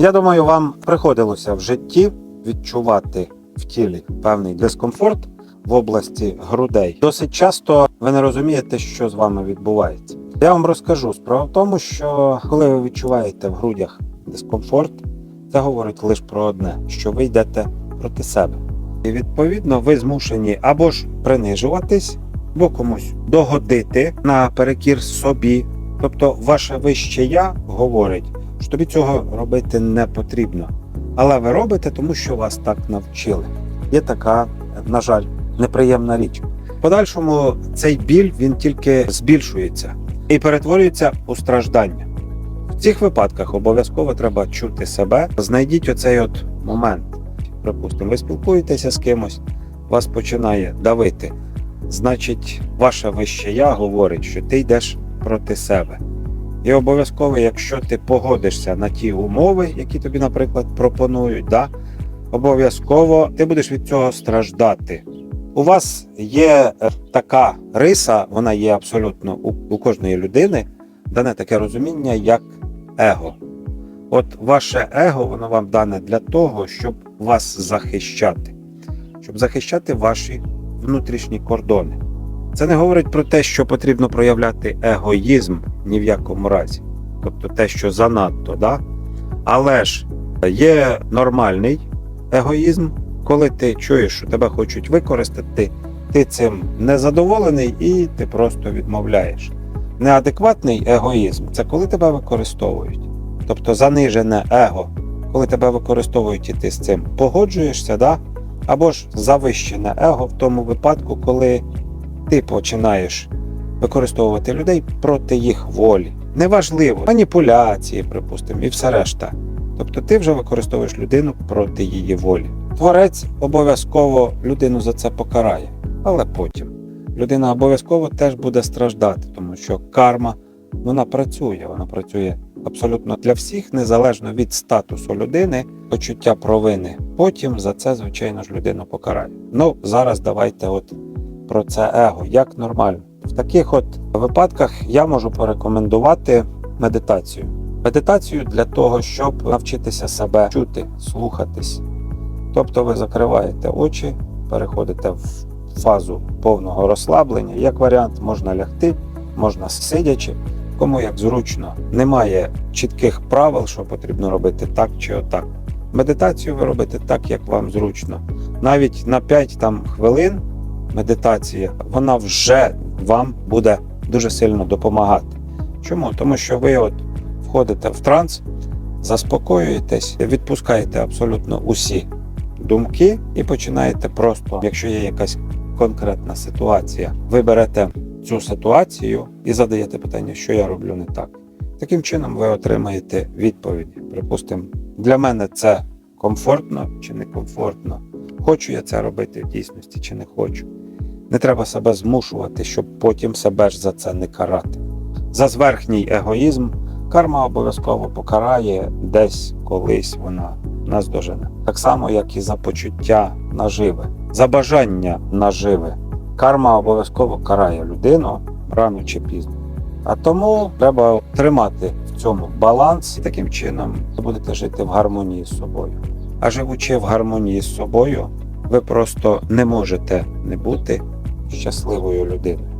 Я думаю, вам приходилося в житті відчувати в тілі певний дискомфорт в області грудей. Досить часто ви не розумієте, що з вами відбувається. Я вам розкажу. Справа в тому, що коли ви відчуваєте в грудях дискомфорт, це говорить лише про одне: що ви йдете проти себе. І відповідно ви змушені або ж принижуватись, або комусь догодити наперекір собі. Тобто, ваше вище я говорить, що тобі цього робити не потрібно. Але ви робите, тому що вас так навчили. Є така, на жаль, неприємна річ. В подальшому цей біль він тільки збільшується і перетворюється у страждання. В цих випадках обов'язково треба чути себе. Знайдіть оцей от момент. Припустимо, ви спілкуєтеся з кимось, вас починає давити. Значить, ваше вище я говорить, що ти йдеш проти себе. І обов'язково, якщо ти погодишся на ті умови, які тобі, наприклад, пропонують, да, обов'язково ти будеш від цього страждати. У вас є е, така риса, вона є абсолютно у, у кожної людини, дане таке розуміння, як его. От ваше его, воно вам дане для того, щоб вас захищати, щоб захищати ваші внутрішні кордони. Це не говорить про те, що потрібно проявляти егоїзм ні в якому разі, тобто те, що занадто, да? але ж є нормальний егоїзм, коли ти чуєш, що тебе хочуть використати, ти цим не задоволений і ти просто відмовляєш. Неадекватний егоїзм це коли тебе використовують, тобто занижене его, коли тебе використовують і ти з цим погоджуєшся, да? або ж завищене его в тому випадку, коли ти починаєш використовувати людей проти їх волі. Неважливо, маніпуляції, припустимо, і все решта. Тобто ти вже використовуєш людину проти її волі. Творець обов'язково людину за це покарає, але потім людина обов'язково теж буде страждати, тому що карма вона працює, вона працює абсолютно для всіх, незалежно від статусу людини, почуття провини. Потім за це, звичайно ж, людину покарає. Ну зараз давайте от про це его, як нормально. В таких от випадках я можу порекомендувати медитацію. Медитацію для того, щоб навчитися себе чути, слухатись. Тобто ви закриваєте очі, переходите в фазу повного розслаблення. Як варіант, можна лягти, можна сидячи, кому як зручно. Немає чітких правил, що потрібно робити так чи отак. Медитацію ви робите так, як вам зручно. Навіть на 5 там, хвилин медитація, вона вже вам буде дуже сильно допомагати. Чому? Тому що ви от входите в транс, заспокоюєтесь, відпускаєте абсолютно усі думки і починаєте просто, якщо є якась конкретна ситуація, ви берете цю ситуацію і задаєте питання, що я роблю не так. Таким чином ви отримаєте відповіді. Припустимо, для мене це комфортно чи не комфортно. Хочу я це робити в дійсності чи не хочу. Не треба себе змушувати, щоб потім себе ж за це не карати. За зверхній егоїзм карма обов'язково покарає десь колись вона нас дожене. Так само, як і за почуття наживи, за бажання наживи. Карма обов'язково карає людину рано чи пізно. А тому треба тримати в цьому баланс і таким чином ви будете жити в гармонії з собою. А живучи в гармонії з собою, ви просто не можете не бути щасливою людиною.